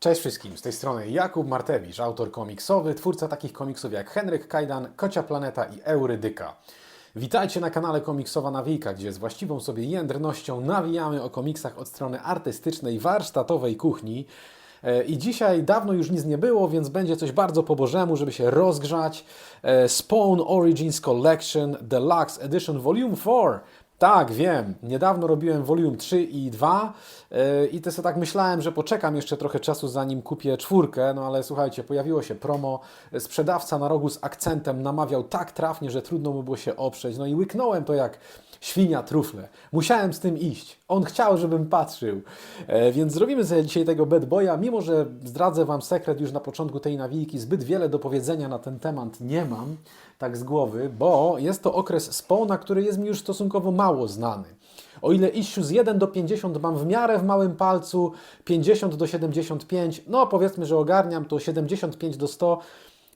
Cześć wszystkim, z tej strony Jakub Martewicz, autor komiksowy, twórca takich komiksów jak Henryk Kajdan, Kocia Planeta i Eurydyka. Witajcie na kanale Komiksowa Nawijka, gdzie z właściwą sobie jędrnością nawijamy o komiksach od strony artystycznej, warsztatowej kuchni. E, I dzisiaj dawno już nic nie było, więc będzie coś bardzo po bożemu, żeby się rozgrzać. E, Spawn Origins Collection Deluxe Edition Volume 4. Tak, wiem. Niedawno robiłem Volume 3 i 2 yy, i to sobie tak myślałem, że poczekam jeszcze trochę czasu, zanim kupię czwórkę, no ale słuchajcie, pojawiło się promo, sprzedawca na rogu z akcentem namawiał tak trafnie, że trudno mu było się oprzeć, no i łyknąłem to jak świnia trufle. Musiałem z tym iść. On chciał, żebym patrzył. E, więc zrobimy sobie dzisiaj tego bad boya, mimo że zdradzę Wam sekret już na początku tej nawijki, zbyt wiele do powiedzenia na ten temat nie mam, tak z głowy, bo jest to okres spawna, który jest mi już stosunkowo mało znany. O ile issue z 1 do 50 mam w miarę w małym palcu, 50 do 75, no powiedzmy, że ogarniam to 75 do 100,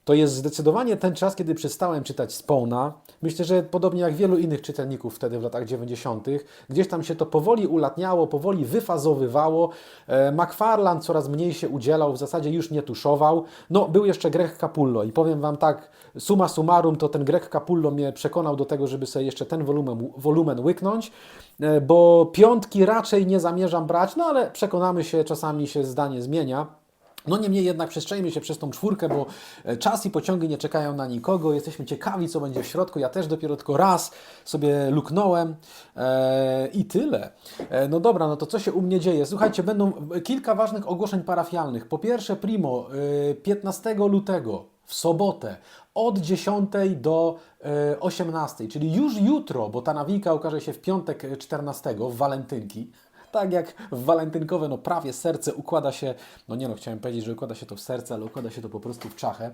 to jest zdecydowanie ten czas, kiedy przestałem czytać Spawna. Myślę, że podobnie jak wielu innych czytelników wtedy w latach 90., gdzieś tam się to powoli ulatniało, powoli wyfazowywało. E, McFarlane coraz mniej się udzielał, w zasadzie już nie tuszował. No, był jeszcze Greg Capullo i powiem Wam tak, summa summarum, to ten Greg Capullo mnie przekonał do tego, żeby sobie jeszcze ten wolumen, wolumen łyknąć, e, bo piątki raczej nie zamierzam brać, no ale przekonamy się, czasami się zdanie zmienia. No niemniej jednak przestrzelimy się przez tą czwórkę, bo e, czas i pociągi nie czekają na nikogo. Jesteśmy ciekawi, co będzie w środku. Ja też dopiero tylko raz sobie luknąłem e, i tyle. E, no dobra, no to co się u mnie dzieje? Słuchajcie, będą kilka ważnych ogłoszeń parafialnych. Po pierwsze, primo, e, 15 lutego w sobotę od 10 do e, 18, czyli już jutro, bo ta nawika ukaże się w piątek e, 14 w walentynki. Tak jak w walentynkowe, no prawie serce układa się, no nie no, chciałem powiedzieć, że układa się to w serce, ale układa się to po prostu w czachę.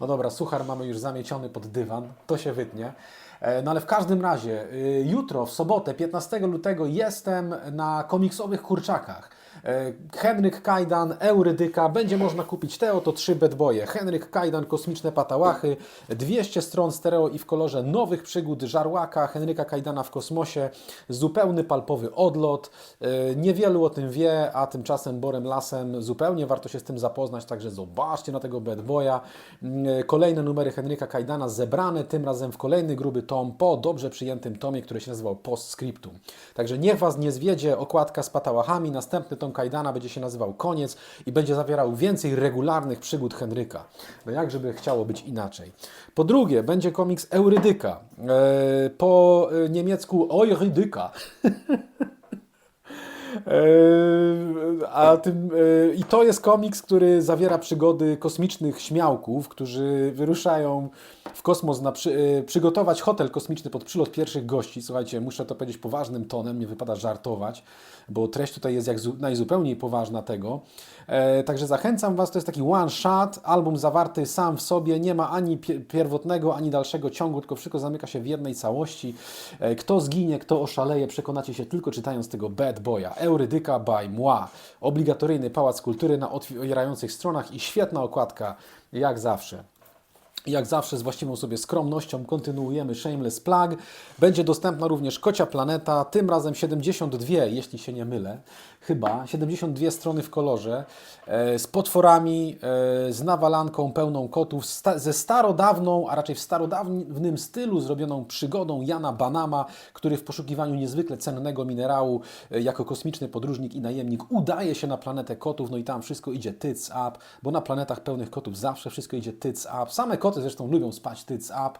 No dobra, suchar mamy już zamieciony pod dywan, to się wytnie. E, No ale w każdym razie, y, jutro, w sobotę, 15 lutego jestem na komiksowych kurczakach. E, Henryk Kajdan, Eurydyka, będzie można kupić te oto trzy bedboje. Henryk Kajdan, Kosmiczne Patałachy, 200 stron stereo i w kolorze nowych przygód Żarłaka, Henryka Kajdana w kosmosie, zupełny palpowy odlot. E, Niewielu o tym wie, a tymczasem Borem Lasem zupełnie warto się z tym zapoznać, także zobaczcie na tego bedboya. Mm, Kolejne numery Henryka Kajdana zebrane, tym razem w kolejny gruby tom po dobrze przyjętym tomie, który się nazywał Postscriptum. Także niech Was nie zwiedzie okładka z patałachami, następny tom Kajdana będzie się nazywał Koniec i będzie zawierał więcej regularnych przygód Henryka. No jak żeby chciało być inaczej. Po drugie, będzie komiks Eurydyka, e, po e, niemiecku Eurydyka. E, A tym, I to jest komiks, który zawiera przygody kosmicznych śmiałków, którzy wyruszają w kosmos na przy, przygotować hotel kosmiczny pod przylot pierwszych gości. Słuchajcie, muszę to powiedzieć poważnym tonem, nie wypada żartować, bo treść tutaj jest jak zu, najzupełniej poważna tego. E, także zachęcam Was, to jest taki one shot, album zawarty sam w sobie, nie ma ani pie- pierwotnego, ani dalszego ciągu, tylko wszystko zamyka się w jednej całości. E, Kto zginie, kto oszaleje, przekonacie się tylko czytając tego Bad Boya. Eurydyka by moi. Obligatoryjny pałac kultury na otwierających stronach i świetna okładka, jak zawsze. Jak zawsze z właściwą sobie skromnością kontynuujemy Shameless Plug. Będzie dostępna również Kocia Planeta, tym razem 72, jeśli się nie mylę, chyba 72 strony w kolorze, e, z potworami, e, z nawalanką pełną kotów, ze starodawną, a raczej w starodawnym stylu zrobioną przygodą Jana Banama, który w poszukiwaniu niezwykle cennego minerału e, jako kosmiczny podróżnik i najemnik udaje się na planetę kotów, no i tam wszystko idzie tyc up, bo na planetach pełnych kotów zawsze wszystko idzie tyc up. Same koty zresztą lubią spać tyc up.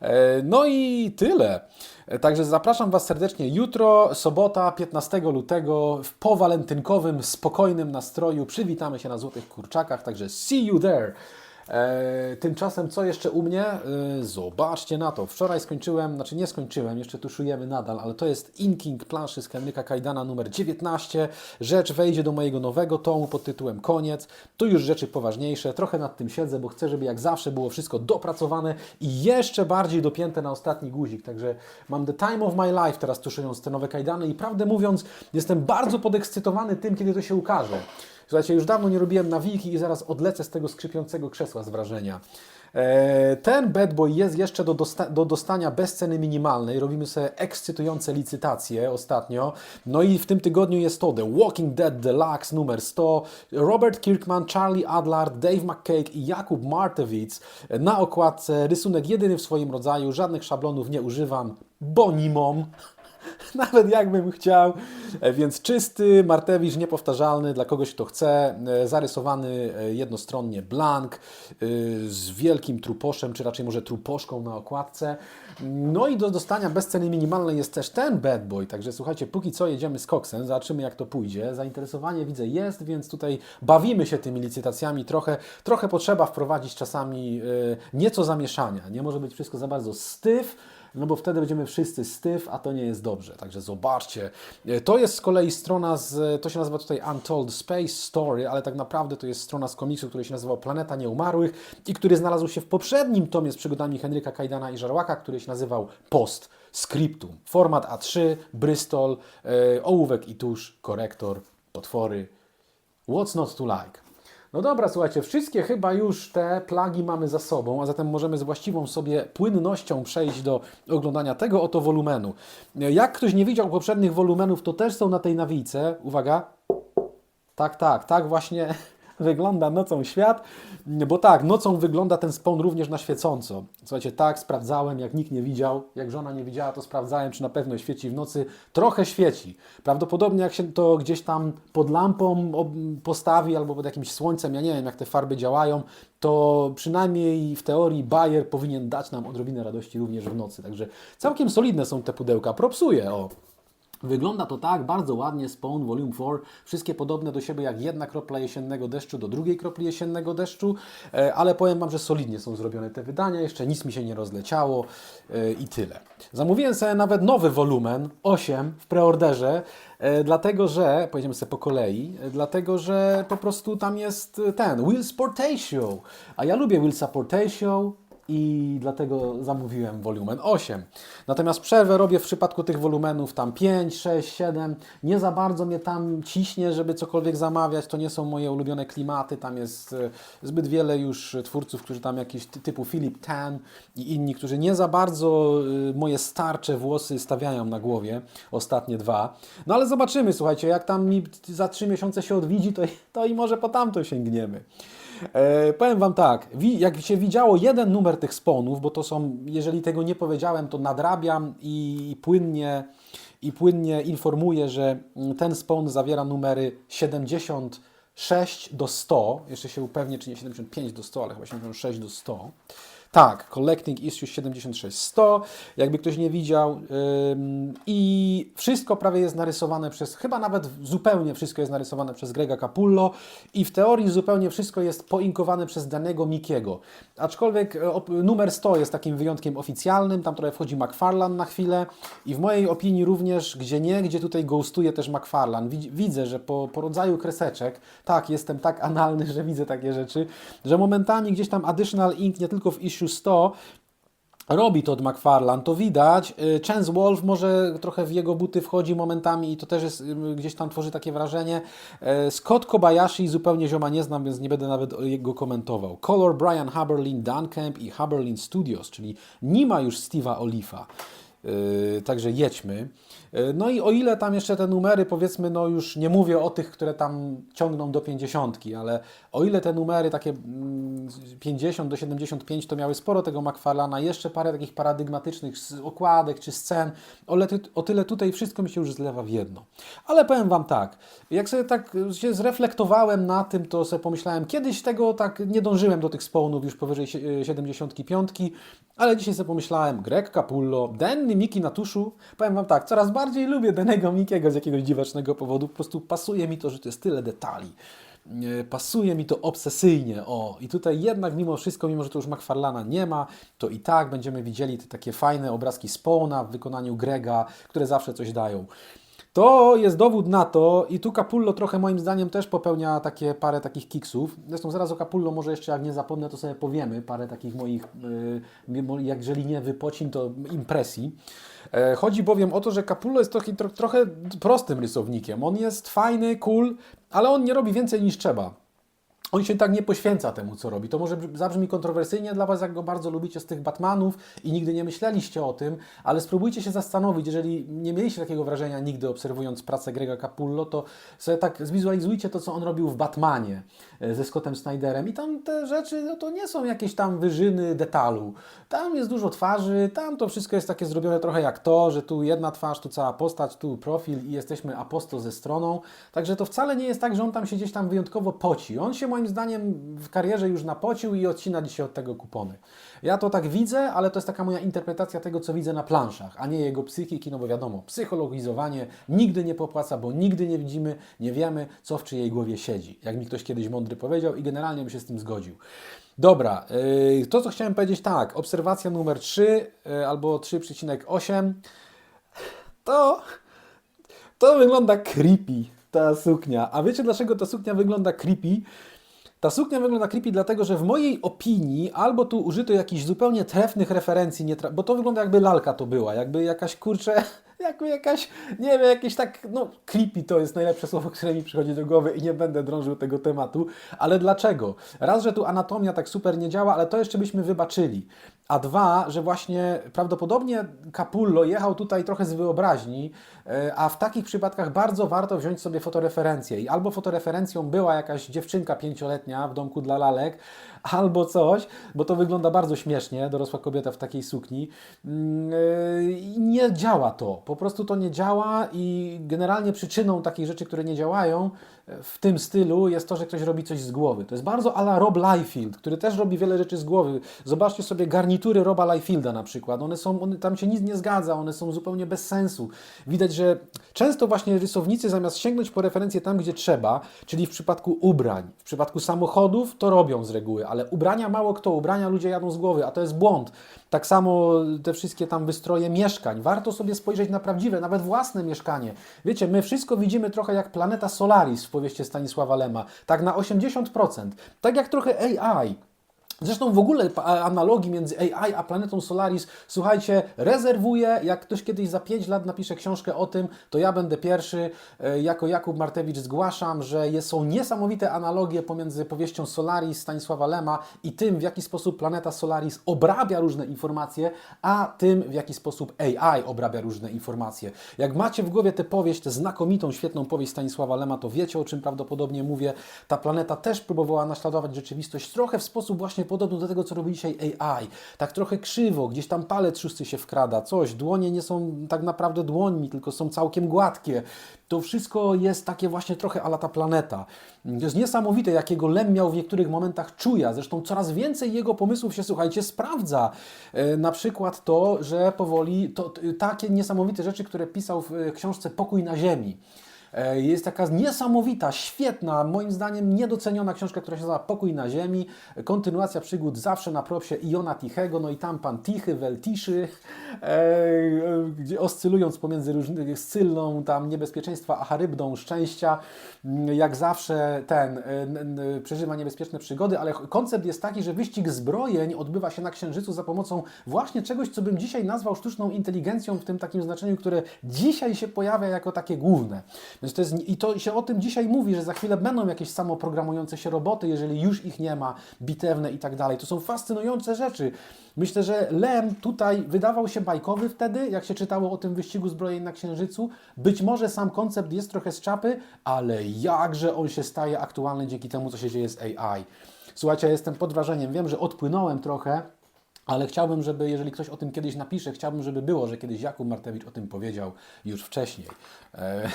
E, No i tyle. E, Także zapraszam Was serdecznie jutro, sobota, 15 lutego, w powalentynkowym, spokojnym nastroju. Przywitamy się na Złotych Kurczakach, także see you there. E, tymczasem co jeszcze u mnie? E, zobaczcie na to. Wczoraj skończyłem, znaczy nie skończyłem, jeszcze tuszujemy nadal, ale to jest inking planszy z Henryka Kajdana numer 19. Rzecz wejdzie do mojego nowego tomu pod tytułem Koniec. Tu już rzeczy poważniejsze, trochę nad tym siedzę, bo chcę, żeby jak zawsze było wszystko dopracowane i jeszcze bardziej dopięte na ostatni guzik. Także mam the time of my life teraz tuszując te nowe kajdany i prawdę mówiąc jestem bardzo podekscytowany tym, kiedy to się ukaże. Słuchajcie, już dawno nie robiłem nawiki i zaraz odlecę z tego skrzypiącego krzesła z wrażenia. E, Ten bad boy jest jeszcze do, dosta- do dostania bez ceny minimalnej. Robimy sobie ekscytujące licytacje ostatnio. No i w tym tygodniu jest to The Walking Dead Deluxe numer 100. Robert Kirkman, Charlie Adlard, Dave McCaig i Jakub Martewicz na okładce. Rysunek jedyny w swoim rodzaju. Żadnych szablonów nie używam, bo nie mam. Nawet jakbym chciał. E, Więc czysty, Martewicz niepowtarzalny dla kogoś, kto chce. E, Zarysowany e, jednostronnie blank z wielkim truposzem, czy raczej może truposzką na okładce. No i do dostania bez ceny minimalnej jest też ten bad boy. Także słuchajcie, póki co jedziemy z koksem, zobaczymy jak to pójdzie. Zainteresowanie widzę jest, więc tutaj bawimy się tymi licytacjami. Trochę, trochę potrzeba wprowadzić czasami nieco zamieszania. Nie może być wszystko za bardzo styw. No bo wtedy będziemy wszyscy styw, a to nie jest dobrze. Także zobaczcie. E, To jest z kolei strona z, to się nazywa tutaj Untold Space Story, ale tak naprawdę to jest strona z komiksu, który się nazywał Planeta Nieumarłych i który znalazł się w poprzednim tomie z przygodami Henryka Kajdana i Żarłaka, który się nazywał Post Scriptum. Format A3, Bristol, e, ołówek i tusz, korektor, potwory. What's not to like? No dobra, słuchajcie, wszystkie chyba już te plagi mamy za sobą, a zatem możemy z właściwą sobie płynnością przejść do oglądania tego oto wolumenu. Jak ktoś nie widział poprzednich wolumenów, to też są na tej nawijce. Uwaga. Tak, tak, tak właśnie wygląda nocą świat, bo tak, nocą wygląda ten spawn również na świecąco. Słuchajcie, tak, sprawdzałem, jak nikt nie widział, jak żona nie widziała, to sprawdzałem, czy na pewno świeci w nocy. Trochę świeci. Prawdopodobnie jak się to gdzieś tam pod lampą postawi albo pod jakimś słońcem, ja nie wiem, jak te farby działają, to przynajmniej w teorii Bayer powinien dać nam odrobinę radości również w nocy. Także całkiem solidne są te pudełka. Propsuje, o. Wygląda to tak, bardzo ładnie, Spawn Volume 4, wszystkie podobne do siebie jak jedna kropla jesiennego deszczu do drugiej kropli jesiennego deszczu, e, ale powiem Wam, że solidnie są zrobione te wydania, jeszcze nic mi się nie rozleciało e, i tyle. Zamówiłem sobie nawet nowy wolumen, 8 w preorderze, e, dlatego że, pojedziemy sobie po kolei, dlatego że po prostu tam jest ten, Will Sportatio, a ja lubię Willsa Portatio, i dlatego zamówiłem wolumen 8. Natomiast przerwę robię w przypadku tych wolumenów tam 5, 6, 7. Nie za bardzo mnie tam ciśnie, żeby cokolwiek zamawiać. To nie są moje ulubione klimaty. Tam jest e, zbyt wiele już twórców, którzy tam jakiś ty- typu Philip Tan i inni, którzy nie za bardzo e, moje starcze włosy stawiają na głowie. Ostatnie dwa. No ale zobaczymy, słuchajcie, jak tam mi za 3 miesiące się odwidzi, to, to i może po tamto sięgniemy. E, powiem Wam tak, jak się widziało jeden numer tych sponów, bo to są, jeżeli tego nie powiedziałem, to nadrabiam i płynnie, i płynnie informuję, że mm, ten spon zawiera numery 76 do 100, jeszcze się upewnię, czy nie 75 do 100, ale chyba 76 do 100. Tak, Collecting Issue 76-100, jakby ktoś nie widział. I wszystko prawie jest narysowane przez, chyba nawet zupełnie wszystko jest narysowane przez Grega Capullo i w teorii zupełnie wszystko jest poinkowane przez danego Mikiego. Aczkolwiek e, numer 100 jest takim wyjątkiem oficjalnym, tam trochę wchodzi McFarlane na chwilę i w mojej opinii również, gdzie nie, gdzie tutaj ghostuje też McFarlane. Widz- Widzę, że po, po rodzaju kreseczek, tak, jestem tak analny, że widzę takie rzeczy, że momentami gdzieś tam additional ink, nie tylko w issue 100, robi to od McFarlane, to widać. Y, Chance Wolf może trochę w jego buty wchodzi momentami i to też jest, y, gdzieś tam tworzy takie wrażenie. E, Scott Kobayashi zupełnie zioma nie znam, więc nie będę nawet jego komentował. Color Brian Haberlin Duncamp i Haberlin Studios, czyli nie ma już Steve'a Olifa. Yy, także jedźmy. Yy, No i o ile tam jeszcze te numery, powiedzmy, no już nie mówię o tych, które tam ciągną do 50, ale o ile te numery takie mm, z 50 do 75 to miały sporo tego McFarlana, jeszcze parę takich paradygmatycznych okładek czy scen, o, le, o tyle tutaj wszystko mi się już zlewa w jedno. Ale powiem Wam tak, jak sobie tak się zreflektowałem na tym, to sobie pomyślałem, kiedyś tego tak nie dążyłem do tych spawnów już powyżej sie- 75, ale dzisiaj sobie pomyślałem, Greg Capullo, Denny Miki na tuszu. Powiem Wam tak, coraz bardziej lubię Dennego Mikiego z jakiegoś dziwacznego powodu. Po prostu pasuje mi to, że to jest tyle detali. Pasuje mi to obsesyjnie. O, i tutaj jednak mimo wszystko, mimo że to już McFarlana nie ma, to i tak będziemy widzieli te takie fajne obrazki Spawna w wykonaniu Grega, które zawsze coś dają. To jest dowód na to i tu Capullo trochę moim zdaniem też popełnia takie parę takich kiksów. Zresztą zaraz o Capullo może jeszcze jak nie zapomnę, to sobie powiemy parę takich moich, mo- jak jeżeli nie wypocin, to impresji. E, chodzi bowiem o to, że Capullo jest trochę, tro, trochę prostym rysownikiem. On jest fajny, cool, ale on nie robi więcej niż trzeba. On się tak nie poświęca temu, co robi. To może brzmi- zabrzmi kontrowersyjnie dla Was, jak go bardzo lubicie z tych Batmanów i nigdy nie myśleliście o tym, ale spróbujcie się zastanowić, jeżeli nie mieliście takiego wrażenia nigdy obserwując pracę Grega Capullo, to sobie tak zwizualizujcie to, co on robił w Batmanie e, ze Scottem Snyderem i tam te rzeczy, no to nie są jakieś tam wyżyny detalu. Tam jest dużo twarzy, tam to wszystko jest takie zrobione trochę jak to, że tu jedna twarz, tu cała postać, tu profil i jesteśmy aposto ze stroną. Także to wcale nie jest tak, że on tam się gdzieś tam wyjątkowo poci. On się moim zdaniem w karierze już napocił i odcina dzisiaj od tego kupony. Ja to tak widzę, ale to jest taka moja interpretacja tego, co widzę na planszach, a nie jego psychiki, no bo wiadomo, psychologizowanie nigdy nie popłaca, bo nigdy nie widzimy, nie wiemy, co w czyjej głowie siedzi. Jak mi ktoś kiedyś mądry powiedział i generalnie bym się z tym zgodził. Dobra, yy, to co chciałem powiedzieć tak, obserwacja numer 3 yy, albo 3,8 to to wygląda creepy, ta suknia. A wiecie dlaczego ta suknia wygląda creepy? Ta suknia wygląda creepy dlatego, że w mojej opinii albo tu użyto jakichś zupełnie trefnych referencji, nie bo to wygląda jakby lalka to była, jakby jakaś kurczę, jakby jakaś, nie wiem, jakieś tak, no creepy to jest najlepsze słowo, które mi przychodzi do głowy i nie będę drążył tego tematu, ale dlaczego? Raz, że tu anatomia tak super nie działa, ale to jeszcze byśmy wybaczyli. A dwa, że właśnie prawdopodobnie Capullo jechał tutaj trochę z wyobraźni, e, a w takich przypadkach bardzo warto wziąć sobie fotoreferencję. I albo fotoreferencją była jakaś dziewczynka pięcioletnia w domku dla lalek, albo coś, bo to wygląda bardzo śmiesznie, dorosła kobieta w takiej sukni. Mm, e, I nie działa to, po prostu to nie działa i generalnie przyczyną takich rzeczy, które nie działają w tym stylu jest to, że ktoś robi coś z głowy. To jest bardzo ala Rob Liefeld, który też robi wiele rzeczy z głowy. Zobaczcie sobie garnitury Roba Liefelda na przykład. One są, one, tam się nic nie zgadza, one są zupełnie bez sensu. Widać, że często właśnie rysownicy zamiast sięgnąć po referencje tam, gdzie trzeba, czyli w przypadku ubrań, w przypadku samochodów, to robią z reguły, ale ubrania mało kto, ubrania ludzie jadą z głowy, a to jest błąd. Tak samo te wszystkie tam wystroje mieszkań. Warto sobie spojrzeć na prawdziwe, nawet własne mieszkanie. Wiecie, my wszystko widzimy trochę jak planeta Solaris w powieści Stanisława Lema. Tak na 80%. Tak jak trochę AI. Zresztą w ogóle analogii między AI a planetą Solaris, słuchajcie, rezerwuję, jak ktoś kiedyś za 5 lat napisze książkę o tym, to ja będę pierwszy. E, Jako Jakub Martewicz zgłaszam, że są niesamowite analogie pomiędzy powieścią Solaris Stanisława Lema i tym, w jaki sposób planeta Solaris obrabia różne informacje, a tym, w jaki sposób AI obrabia różne informacje. Jak macie w głowie tę powieść, tę znakomitą, świetną powieść Stanisława Lema, to wiecie, o czym prawdopodobnie mówię. Ta planeta też próbowała naśladować rzeczywistość trochę w sposób właśnie podobny do tego, co robi dzisiaj AI. Tak trochę krzywo, gdzieś tam palec szósty się wkrada, coś. Dłonie nie są tak naprawdę dłońmi, tylko są całkiem gładkie. To wszystko jest takie właśnie trochę ala ta planeta. To jest niesamowite, jakiego Lem miał w niektórych momentach czuja. Zresztą coraz więcej jego pomysłów się, słuchajcie, sprawdza. E, Na przykład to, że powoli, to, takie niesamowite rzeczy, które pisał w e, książce Pokój na Ziemi. E, Jest taka niesamowita, świetna, moim zdaniem niedoceniona książka, która się nazywa Pokój na Ziemi. Kontynuacja przygód zawsze na propsie Iona Tichego, no i tam pan Tichy, Weltiszy, e, e, gdzie oscylując pomiędzy różnymi scylną tam niebezpieczeństwa, a charybdą szczęścia, mm, jak zawsze ten przeżywa niebezpieczne przygody, ale koncept jest taki, że wyścig zbrojeń odbywa się na Księżycu za pomocą właśnie czegoś, co bym dzisiaj nazwał sztuczną inteligencją w tym takim znaczeniu, które dzisiaj się pojawia jako takie główne. Więc to jest, I to się o tym dzisiaj mówi, że za chwilę będą jakieś samoprogramujące się roboty, jeżeli już ich nie ma, bitewne i tak dalej. To są fascynujące rzeczy. Myślę, że Lem tutaj wydawał się bajkowy wtedy, jak się czytało o tym wyścigu zbrojeń na Księżycu. Być może sam koncept jest trochę z czapy, ale jakże on się staje aktualny dzięki temu, co się dzieje z AI. Słuchajcie, ja jestem pod wrażeniem. Wiem, że odpłynąłem trochę, ale chciałbym, żeby, jeżeli ktoś o tym kiedyś napisze, chciałbym, żeby było, że kiedyś Jakub Martewicz o tym powiedział już wcześniej. E,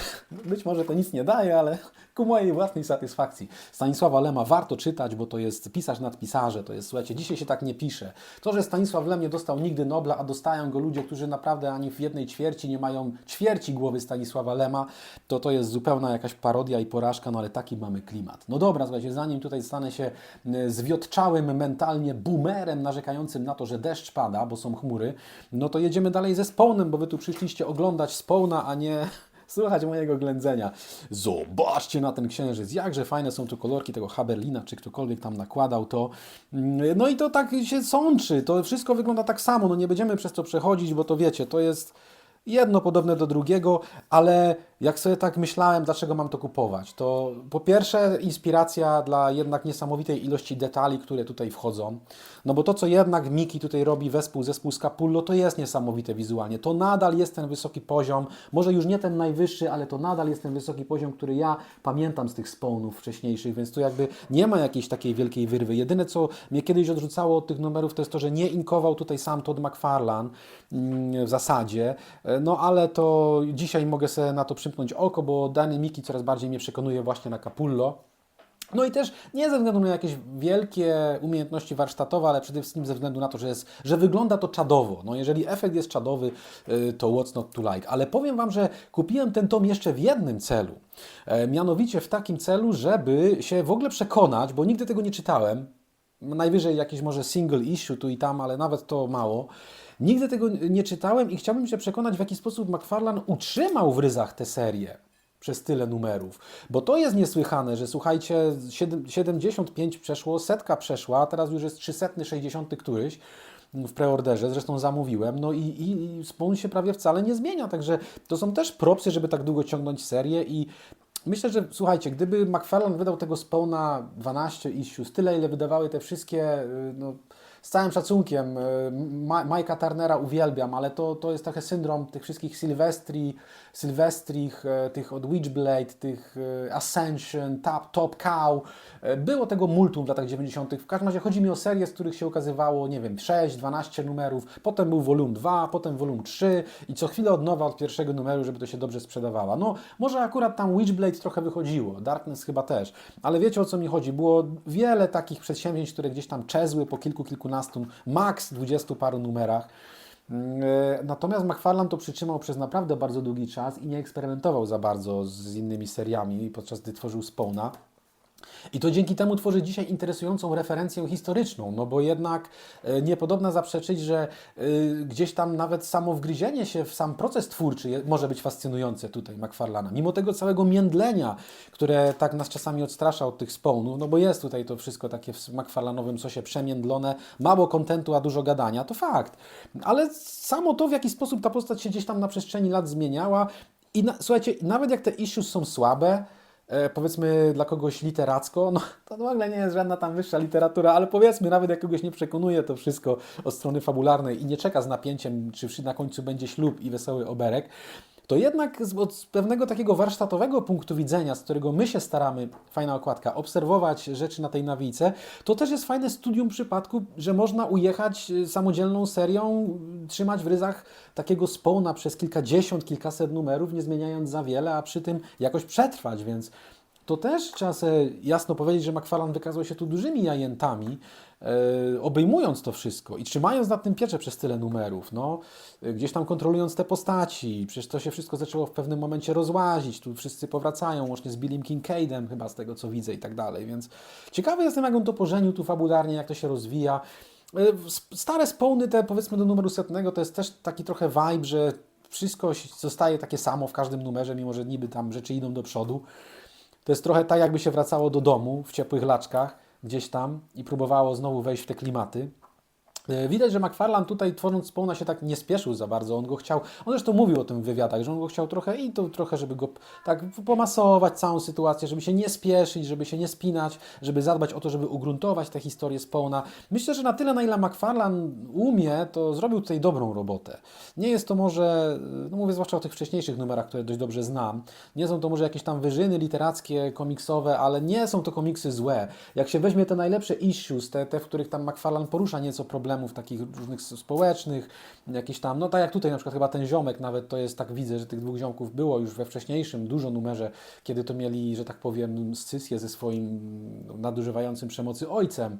być może to nic nie daje, ale ku mojej własnej satysfakcji. Stanisława Lema warto czytać, bo to jest pisarz nad pisarze. To jest, słuchajcie, dzisiaj się tak nie pisze. To, że Stanisław Lem nie dostał nigdy Nobla, a dostają go ludzie, którzy naprawdę ani w jednej ćwierci nie mają ćwierci głowy Stanisława Lema, to to jest zupełna jakaś parodia i porażka, no ale taki mamy klimat. No dobra, słuchajcie, zanim tutaj stanę się e, zwiotczałym mentalnie boomerem narzekającym na to, że deszcz pada, bo są chmury, no to jedziemy dalej ze Społnem, bo Wy tu przyszliście oglądać Społna, a nie słuchać mojego ględzenia. Zobaczcie na ten księżyc, jakże fajne są tu kolorki tego Haberlina, czy ktokolwiek tam nakładał to. Mm, No i to tak się sączy, to wszystko wygląda tak samo, no nie będziemy przez to przechodzić, bo to wiecie, to jest jedno podobne do drugiego, ale jak sobie tak myślałem, dlaczego mam to kupować, to po pierwsze inspiracja dla jednak niesamowitej ilości detali, które tutaj wchodzą. No bo to, co jednak Miki tutaj robi wespół zespół z Capullo, to jest niesamowite wizualnie. To nadal jest ten wysoki poziom, może już nie ten najwyższy, ale to nadal jest ten wysoki poziom, który ja pamiętam z tych spawnów wcześniejszych, więc tu jakby nie ma jakiejś takiej wielkiej wyrwy. Jedyne, co mnie kiedyś odrzucało od tych numerów, to jest to, że nie inkował tutaj sam Todd McFarlane mm, w zasadzie, E, no ale to dzisiaj mogę sobie na to przymknąć oko, bo dany Miki coraz bardziej mnie przekonuje właśnie na Capullo. No i też nie ze względu na jakieś wielkie umiejętności warsztatowe, ale przede wszystkim ze względu na to, że, jest, że wygląda to czadowo. No jeżeli efekt jest czadowy, y, to what's not to like. Ale powiem Wam, że kupiłem ten tom jeszcze w jednym celu. E, Mianowicie w takim celu, żeby się w ogóle przekonać, bo nigdy tego nie czytałem. Najwyżej jakiś może single issue tu i tam, ale nawet to mało. Nigdy tego nie czytałem i chciałbym się przekonać, w jaki sposób McFarlane utrzymał w ryzach tę serię przez tyle numerów. Bo to jest niesłychane, że słuchajcie, siedem- 75 przeszło, setka przeszła, a teraz już jest 360 któryś w preorderze, zresztą zamówiłem, no i, i, i Spawn się prawie wcale nie zmienia, także to są też propsy, żeby tak długo ciągnąć serię. I myślę, że słuchajcie, gdyby McFarlane wydał tego Spawna 12 issues, tyle ile wydawały te wszystkie, y, no z całym szacunkiem, y, Ma- Mike'a Turnera uwielbiam, ale to, to jest trochę syndrom tych wszystkich Sylwestri, Sylwestrich, e, tych od Witchblade, tych e, Ascension, Top, Top Cow. E, Było tego multum w latach 90. W każdym razie chodzi mi o serię, z których się ukazywało, nie wiem, 6, 12 numerów, potem był volum 2, potem volum 3 i co chwilę od nowa od pierwszego numeru, żeby to się dobrze sprzedawała. No, może akurat tam Witchblade trochę wychodziło, Darkness chyba też, ale wiecie o co mi chodzi? Było wiele takich przedsięwzięć, które gdzieś tam czezły po kilku, kilkunastu, maks 20 paru numerach. Mm, e, Natomiast McFarlane to przytrzymał przez naprawdę bardzo długi czas i nie eksperymentował za bardzo z innymi seriami, podczas gdy tworzył Spawna. I to dzięki temu tworzy dzisiaj interesującą referencję historyczną, no bo jednak e, niepodobna zaprzeczyć, że e, gdzieś tam nawet samo wgryzienie się w sam proces twórczy może być fascynujące tutaj McFarlana. Mimo tego całego międlenia, które tak nas czasami odstrasza od tych spawnów, no bo jest tutaj to wszystko takie w McFarlanowym sosie przemiędlone, mało kontentu, a dużo gadania, to fakt. Ale samo to, w jaki sposób ta postać się gdzieś tam na przestrzeni lat zmieniała i na, słuchajcie, nawet jak te issues są słabe, powiedzmy dla kogoś literacko, no to w ogóle nie jest żadna tam wyższa literatura, ale powiedzmy nawet jak kogoś nie przekonuje to wszystko od strony fabularnej i nie czeka z napięciem, czy na końcu będzie ślub i wesoły oberek, to jednak z, od pewnego takiego warsztatowego punktu widzenia, z którego my się staramy, fajna okładka, obserwować rzeczy na tej nawijce, to też jest fajne studium przypadku, że można ujechać y, samodzielną serią, y, trzymać w ryzach takiego spawna przez kilkadziesiąt, kilkaset numerów, nie zmieniając za wiele, a przy tym jakoś przetrwać, więc to też trzeba sobie jasno powiedzieć, że McFarlane wykazał się tu dużymi jajętami, e, obejmując to wszystko i trzymając nad tym pieczę przez tyle numerów, no, e, gdzieś tam kontrolując te postaci, przecież to się wszystko zaczęło w pewnym momencie rozłazić, tu wszyscy powracają, łącznie z Billym Kincaidem chyba z tego co widzę i tak dalej, więc ciekawy jestem jak on to pożenił tu fabularnie, jak to się rozwija. E, Stare spawny te powiedzmy do numeru setnego to jest też taki trochę vibe, że wszystko zostaje takie samo w każdym numerze, mimo że niby tam rzeczy idą do przodu. To jest trochę tak, jakby się wracało do domu w ciepłych laczkach gdzieś tam i próbowało znowu wejść w te klimaty. E, Widać, że McFarlane tutaj tworząc Spawna się tak nie spieszył za bardzo. On go chciał, on zresztą mówił o tym w wywiadach, że on go chciał trochę i to trochę, żeby go tak pomasować całą sytuację, żeby się nie spieszyć, żeby się nie spinać, żeby zadbać o to, żeby ugruntować tę historię Spawna. Myślę, że na tyle, na ile McFarlane umie, to zrobił tutaj dobrą robotę. Nie jest to może, no mówię zwłaszcza o tych wcześniejszych numerach, które dość dobrze znam, nie są to może jakieś tam wyżyny literackie, komiksowe, ale nie są to komiksy złe. Jak się weźmie te najlepsze issues, te, te w których tam McFarlane porusza nieco problemów takich różnych społecznych, jakieś tam, no tak jak tutaj na przykład chyba ten ziomek nawet to jest, tak widzę, że tych dwóch ziomków było już we wcześniejszym dużo numerze, kiedy to mieli, że tak powiem, scysję ze swoim no, nadużywającym przemocy ojcem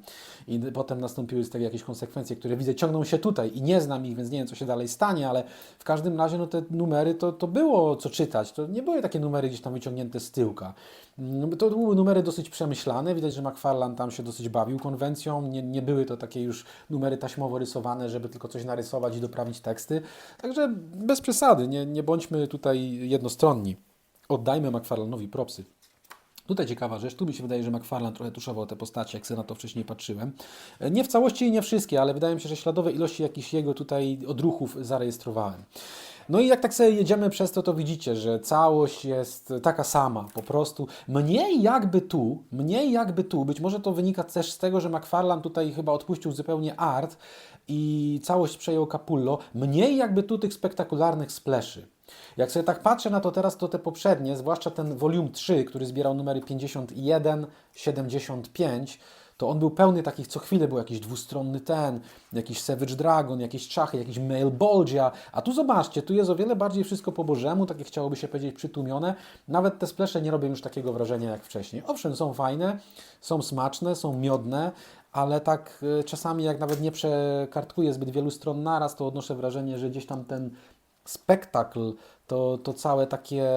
i potem nastąpiły z tego jakieś konsekwencje, które widzę ciągną się tutaj i nie znam ich, więc nie wiem co się dalej stanie, ale w każdym razie no te numery to, to było co czytać, to nie były takie numery gdzieś tam wyciągnięte z tyłka. Mm, To były numery dosyć przemyślane, widać, że McFarlane tam się dosyć bawił konwencją, nie, nie były to takie już numery taśmowo rysowane, żeby tylko coś narysować i doprawić teksty, także bez przesady, nie, nie bądźmy tutaj jednostronni. Oddajmy McFarlane'owi propsy. Tutaj ciekawa rzecz, tu mi się wydaje, że McFarlane trochę tuszował te postacie, jak sobie na to wcześniej patrzyłem. E, Nie w całości i nie wszystkie, ale wydaje mi się, że śladowe ilości jakichś jego tutaj odruchów zarejestrowałem. No i jak tak sobie jedziemy przez to, to widzicie, że całość jest taka sama, po prostu. Mniej jakby tu, mniej jakby tu, być może to wynika też z tego, że McFarlane tutaj chyba odpuścił zupełnie art i całość przejął Capullo, mniej jakby tu tych spektakularnych spleszy. Jak sobie tak patrzę na to teraz, to te poprzednie, zwłaszcza ten Volume 3, który zbierał numery 51, 75, to on był pełny takich, co chwilę był jakiś dwustronny ten, jakiś Savage Dragon, jakieś czachy, jakiś Male Bolgia, a tu zobaczcie, tu jest o wiele bardziej wszystko po bożemu, takie chciałoby się powiedzieć przytłumione, nawet te splesze nie robią już takiego wrażenia jak wcześniej. Owszem, są fajne, są smaczne, są miodne, ale tak y, czasami jak nawet nie przekartkuję zbyt wielu stron naraz, to odnoszę wrażenie, że gdzieś tam ten spektakl, to, to całe takie,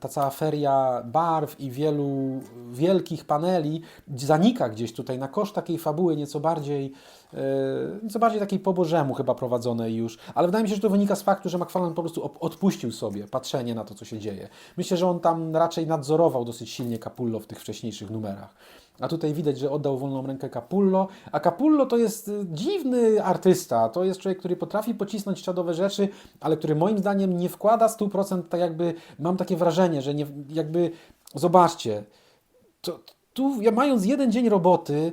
ta cała feria barw i wielu wielkich paneli zanika gdzieś tutaj na koszt takiej fabuły nieco bardziej, yy, nieco bardziej takiej po bożemu chyba prowadzonej już. Ale wydaje mi się, że to wynika z faktu, że McFarlane po prostu odpuścił sobie patrzenie na to, co się dzieje. Myślę, że on tam raczej nadzorował dosyć silnie Capullo w tych wcześniejszych numerach. A tutaj widać, że oddał wolną rękę Capullo, a Capullo to jest y, dziwny artysta, to jest człowiek, który potrafi pocisnąć czadowe rzeczy, ale który moim zdaniem nie wkłada 100%, tak jakby, mam takie wrażenie, że nie, jakby, zobaczcie, to, tu ja mając jeden dzień roboty,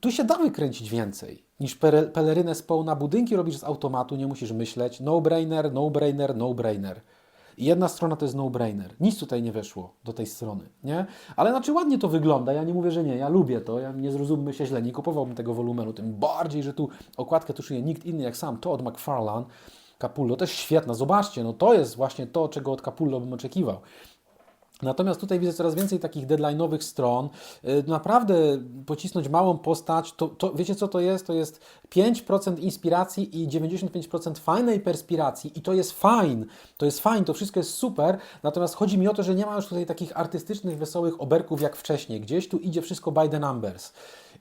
tu się da wykręcić więcej niż pelerynę z pełna budynki robisz z automatu, nie musisz myśleć, no-brainer, no-brainer, no-brainer. I jedna strona to jest no-brainer. Nic tutaj nie weszło do tej strony, nie? Ale znaczy ładnie to wygląda, ja nie mówię, że nie, ja lubię to, ja nie zrozummy się źle, nie kupowałbym tego wolumenu, tym bardziej, że tu okładkę tuszuje nikt inny jak sam. Todd McFarlane, Capullo, też świetna, zobaczcie, no to jest właśnie to, czego od Capullo bym oczekiwał. Natomiast tutaj widzę coraz więcej takich deadline'owych stron. Yy, Naprawdę pocisnąć małą postać, to, to wiecie co to jest? To jest 5% inspiracji i 95% fajnej perspiracji i to jest fajne, to jest fajne, to wszystko jest super. Natomiast chodzi mi o to, że nie ma już tutaj takich artystycznych, wesołych oberków jak wcześniej. Gdzieś tu idzie wszystko by the numbers.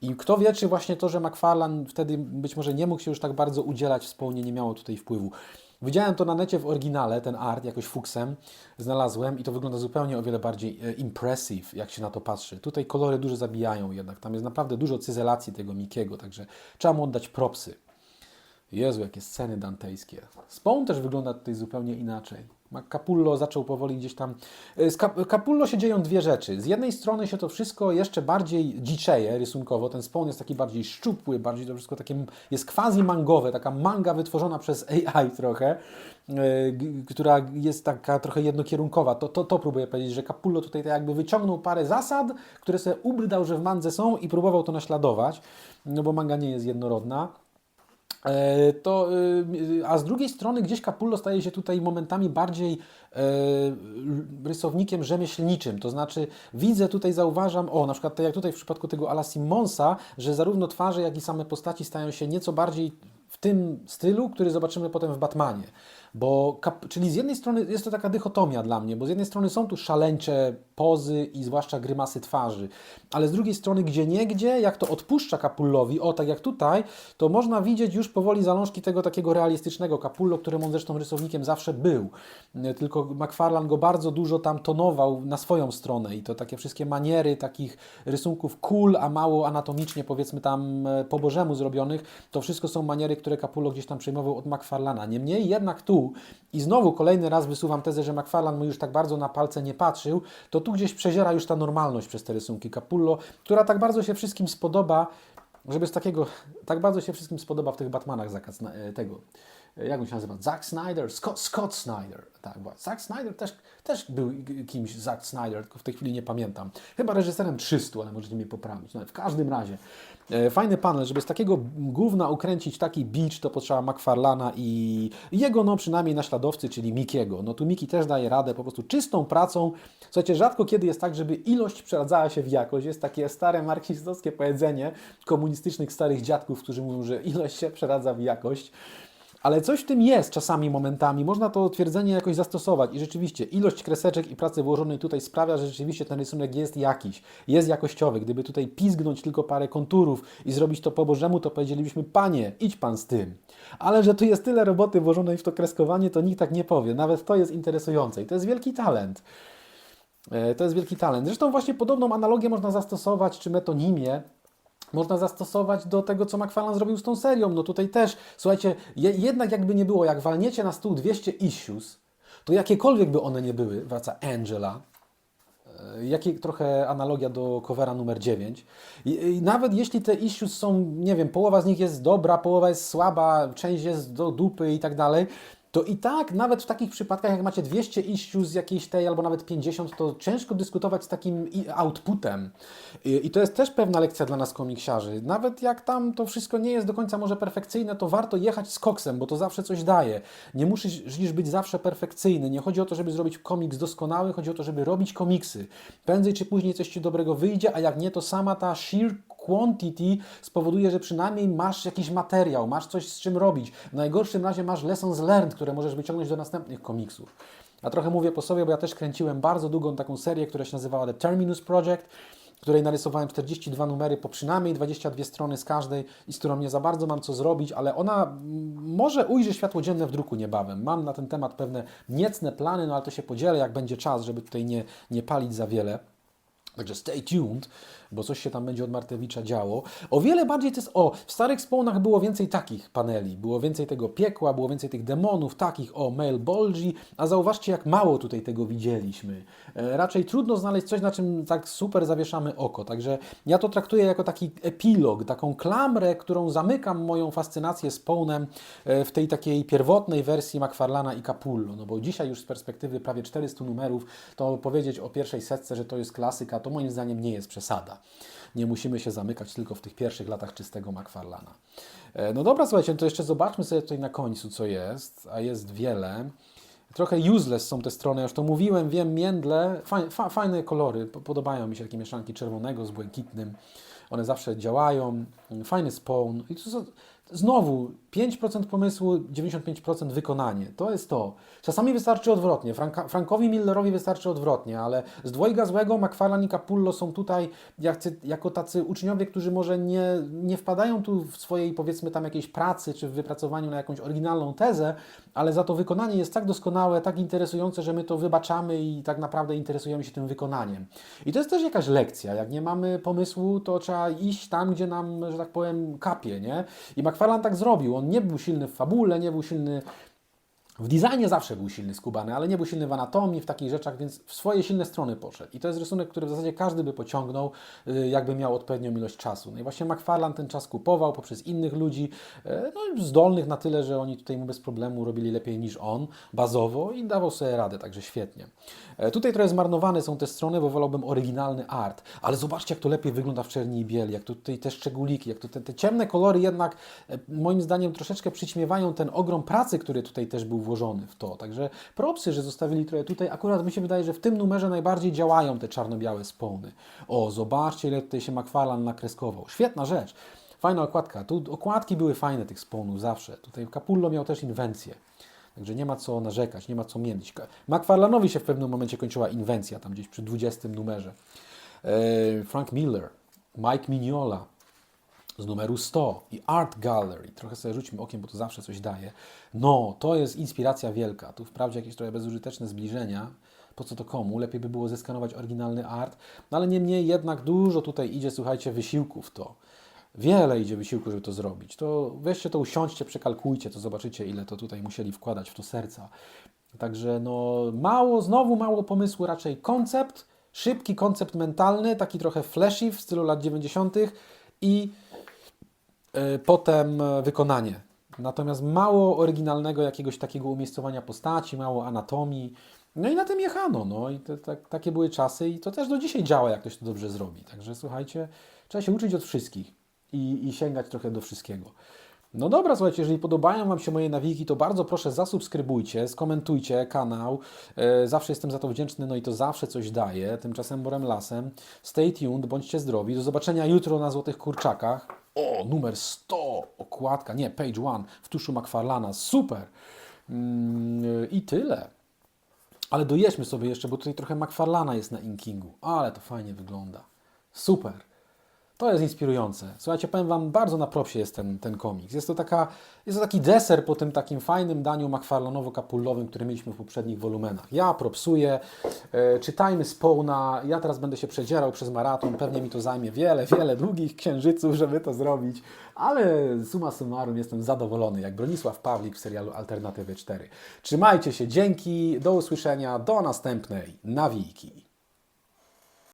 I kto wie, czy właśnie to, że McFarlane wtedy być może nie mógł się już tak bardzo udzielać wspólnie, nie miało tutaj wpływu. Widziałem to na necie w oryginale, ten art, jakoś fuksem znalazłem i to wygląda zupełnie o wiele bardziej e, impressive, jak się na to patrzy. Tutaj kolory dużo zabijają jednak, tam jest naprawdę dużo cyzelacji tego Mikiego, także trzeba mu oddać propsy. Jezu, jakie sceny dantejskie. Spawn też wygląda tutaj zupełnie inaczej. Capullo zaczął powoli gdzieś tam. y, Z Cap- Capullo się dzieją dwie rzeczy. Z jednej strony się to wszystko jeszcze bardziej dziczeje rysunkowo. Ten Spawn jest taki bardziej szczupły, bardziej to wszystko takie jest quasi mangowe, taka manga wytworzona przez AI trochę, g- która jest taka trochę jednokierunkowa. To, to, to próbuję powiedzieć, że Capullo tutaj tak jakby wyciągnął parę zasad, które sobie ubrdał, że w mandze są i próbował to naśladować, no bo manga nie jest jednorodna. E, To, y, a z drugiej strony gdzieś Capullo staje się tutaj momentami bardziej e, rysownikiem rzemieślniczym, to znaczy widzę tutaj, zauważam, o na przykład tak jak tutaj w przypadku tego Ala Simonsa, że zarówno twarze, jak i same postaci stają się nieco bardziej w tym stylu, który zobaczymy potem w Batmanie. Bo, czyli z jednej strony jest to taka dychotomia dla mnie, bo z jednej strony są tu szaleńcze pozy i zwłaszcza grymasy twarzy, ale z drugiej strony gdzie niegdzie, jak to odpuszcza Capullowi, o tak jak tutaj, to można widzieć już powoli zalążki tego takiego realistycznego Capullo, którym on zresztą rysownikiem zawsze był. E, Tylko McFarlane go bardzo dużo tam tonował na swoją stronę i to takie wszystkie maniery takich rysunków cool, a mało anatomicznie powiedzmy tam e, po bożemu zrobionych, to wszystko są maniery, które Capullo gdzieś tam przejmował od McFarlana. Niemniej jednak tu i znowu kolejny raz wysuwam tezę, że McFarlane mu już tak bardzo na palce nie patrzył, to tu gdzieś przeziera już ta normalność przez te rysunki Capullo, która tak bardzo się wszystkim spodoba, żeby z takiego, tak bardzo się wszystkim spodoba w tych Batmanach zakaz e, tego, e, jak on się nazywa, Zack Snyder, Scott, Scott Snyder, tak, bo Zack Snyder też, też był kimś, Zack Snyder, tylko w tej chwili nie pamiętam, chyba reżyserem 300, ale możecie mnie poprawić, no, w każdym razie, fajny panel, żeby z takiego gówna ukręcić taki beach, to potrzeba McFarlana i jego, no przynajmniej naśladowcy, czyli Mikiego, no tu Miki też daje radę po prostu czystą pracą, Słuchajcie, rzadko kiedy jest tak, żeby ilość przeradzała się w jakość. Jest takie stare marksistowskie powiedzenie komunistycznych starych dziadków, którzy mówią, że ilość się przeradza w jakość. Ale coś w tym jest czasami, momentami. Można to twierdzenie jakoś zastosować. I rzeczywiście ilość kreseczek i pracy włożonej tutaj sprawia, że rzeczywiście ten rysunek jest jakiś, jest jakościowy. Gdyby tutaj pizgnąć tylko parę konturów i zrobić to po bożemu, to powiedzielibyśmy, panie, idź pan z tym. Ale że tu jest tyle roboty włożonej w to kreskowanie, to nikt tak nie powie. Nawet to jest interesujące i to jest wielki talent. E, To jest wielki talent. Zresztą właśnie podobną analogię można zastosować, czy metonimię można zastosować do tego, co McFarlane zrobił z tą serią. No tutaj też, słuchajcie, je, jednak jakby nie było, jak walniecie na stół 200 issues, to jakiekolwiek by one nie były, wraca Angela, e, jakie trochę analogia do covera numer 9. I, I nawet jeśli te issues są, nie wiem, połowa z nich jest dobra, połowa jest słaba, część jest do dupy i tak dalej, to i tak nawet w takich przypadkach, jak macie 200 issues z jakiejś tej, albo nawet 50, to ciężko dyskutować z takim outputem. I, I to jest też pewna lekcja dla nas komiksiarzy. Nawet jak tam to wszystko nie jest do końca może perfekcyjne, to warto jechać z koksem, bo to zawsze coś daje. Nie musisz być zawsze perfekcyjny. Nie chodzi o to, żeby zrobić komiks doskonały, chodzi o to, żeby robić komiksy. Prędzej czy później coś Ci dobrego wyjdzie, a jak nie, to sama ta sheer quantity spowoduje, że przynajmniej masz jakiś materiał, masz coś z czym robić. W najgorszym razie masz lessons learned, które możesz wyciągnąć do następnych komiksów. A trochę mówię po sobie, bo ja też kręciłem bardzo długą taką serię, która się nazywała The Terminus Project, której narysowałem 42 numery po przynajmniej 22 strony z każdej i z którą nie za bardzo mam co zrobić, ale ona może ujrzy światło dzienne w druku niebawem. Mam na ten temat pewne niecne plany, no ale to się podzielę, jak będzie czas, żeby tutaj nie, nie palić za wiele. Także stay tuned, bo coś się tam będzie od Martewicza działo. O wiele bardziej to jest. O, w starych spawnach było więcej takich paneli, było więcej tego piekła, było więcej tych demonów, takich o Male Bolgi, a zauważcie, jak mało tutaj tego widzieliśmy. E, raczej trudno znaleźć coś, na czym tak super zawieszamy oko. Także ja to traktuję jako taki epilog, taką klamrę, którą zamykam moją fascynację spawnem e, w tej takiej pierwotnej wersji McFarlana i Capullo. No bo dzisiaj już z perspektywy prawie 400 numerów, to powiedzieć o pierwszej setce, że to jest klasyka, to moim zdaniem nie jest przesada. Nie musimy się zamykać tylko w tych pierwszych latach czystego McFarlana. E, No dobra, słuchajcie, no to jeszcze zobaczmy sobie tutaj na końcu, co jest, a jest wiele. Trochę useless są te strony, już to mówiłem, wiem, międle, fajne, fa, fajne kolory, po- podobają mi się takie mieszanki czerwonego z błękitnym, one zawsze działają, fajny spawn i to, znowu 5% pomysłu, 95% wykonanie, to jest to. Czasami wystarczy odwrotnie, Franka, Frankowi Millerowi wystarczy odwrotnie, ale z dwojga złego McFarlane i Capullo są tutaj jacy, jako tacy uczniowie, którzy może nie, nie wpadają tu w swojej powiedzmy tam jakiejś pracy, czy w wypracowaniu na jakąś oryginalną tezę, ale za to wykonanie jest tak doskonałe, tak interesujące, że my to wybaczamy i tak naprawdę interesujemy się tym wykonaniem. I to jest też jakaś lekcja. Jak nie mamy pomysłu, to trzeba iść tam, gdzie nam, że tak powiem, kapie, nie? I McFarlane tak zrobił. On nie był silny w fabule, nie był silny w designie zawsze był silny skubany, ale nie był silny w anatomii, w takich rzeczach, więc w swoje silne strony poszedł. I to jest rysunek, który w zasadzie każdy by pociągnął, y, jakby miał odpowiednią ilość czasu. No i właśnie McFarlane ten czas kupował poprzez innych ludzi, e, no, zdolnych na tyle, że oni tutaj mu bez problemu robili lepiej niż on, bazowo i dawał sobie radę, także świetnie. E, Tutaj trochę zmarnowane są te strony, bo wolałbym oryginalny art, ale zobaczcie, jak to lepiej wygląda w czerni i bieli, jak tutaj te szczególiki, jak to te, te ciemne kolory jednak e, moim zdaniem troszeczkę przyćmiewają ten ogrom pracy, który tutaj też był włożony w to. Także propsy, że zostawili trochę tutaj. Akurat mi się wydaje, że w tym numerze najbardziej działają te czarno-białe spony. O, zobaczcie, ile tutaj się McFarlane nakreskował. Świetna rzecz. Fajna okładka. Tu okładki były fajne tych sponów zawsze. Tutaj Capullo miał też inwencję. Także nie ma co narzekać, nie ma co międlić. McFarlanowi się w pewnym momencie kończyła inwencja, tam gdzieś przy 20 numerze. E, Frank Miller, Mike Mignola z numeru 100 i Art Gallery. Trochę sobie rzućmy okiem, bo to zawsze coś daje. No, to jest inspiracja wielka. Tu wprawdzie jakieś trochę bezużyteczne zbliżenia. Po co to komu? Lepiej by było zeskanować oryginalny art. No ale niemniej jednak dużo tutaj idzie, słuchajcie, wysiłku w to. Wiele idzie wysiłku, żeby to zrobić. To weźcie to, usiądźcie, przekalkujcie, to zobaczycie, ile to tutaj musieli wkładać w to serca. Także no mało, znowu mało pomysłu, raczej koncept, szybki koncept mentalny, taki trochę flashy w stylu lat 90. i y, potem e, wykonanie. Natomiast mało oryginalnego jakiegoś takiego umiejscowania postaci, mało anatomii. No i na tym jechano. No i te, tak- takie były czasy i to też do dzisiaj działa, jak ktoś to dobrze zrobi. Także słuchajcie, trzeba się uczyć od wszystkich i, i sięgać trochę do wszystkiego. No dobra, słuchajcie, jeżeli podobają Wam się moje nawiki, to bardzo proszę zasubskrybujcie, skomentujcie kanał. E, Zawsze jestem za to wdzięczny, no i to zawsze coś daje. Tymczasem Borem Lasem. Stay tuned, bądźcie zdrowi. Do zobaczenia jutro na Złotych Kurczakach. O, numer 100, okładka, nie, page one, w tuszu McFarlana, super. Mm, I tyle. Ale dojedźmy sobie jeszcze, bo tutaj trochę McFarlana jest na inkingu. Ale to fajnie wygląda. Super. To jest inspirujące. Słuchajcie, powiem Wam, bardzo na propsie jest ten, ten komiks. Jest to, taka, jest to taki deser po tym takim fajnym daniu McFarlanowo-Kapullowym, który mieliśmy w poprzednich wolumenach. Ja propsuję, e, czytajmy Spawna, ja teraz będę się przedzierał przez maraton, pewnie mi to zajmie wiele, wiele długich księżyców, żeby to zrobić, ale summa summarum jestem zadowolony, jak Bronisław Pawlik w serialu Alternatywy 4. Trzymajcie się, dzięki, do usłyszenia, do następnej nawijki.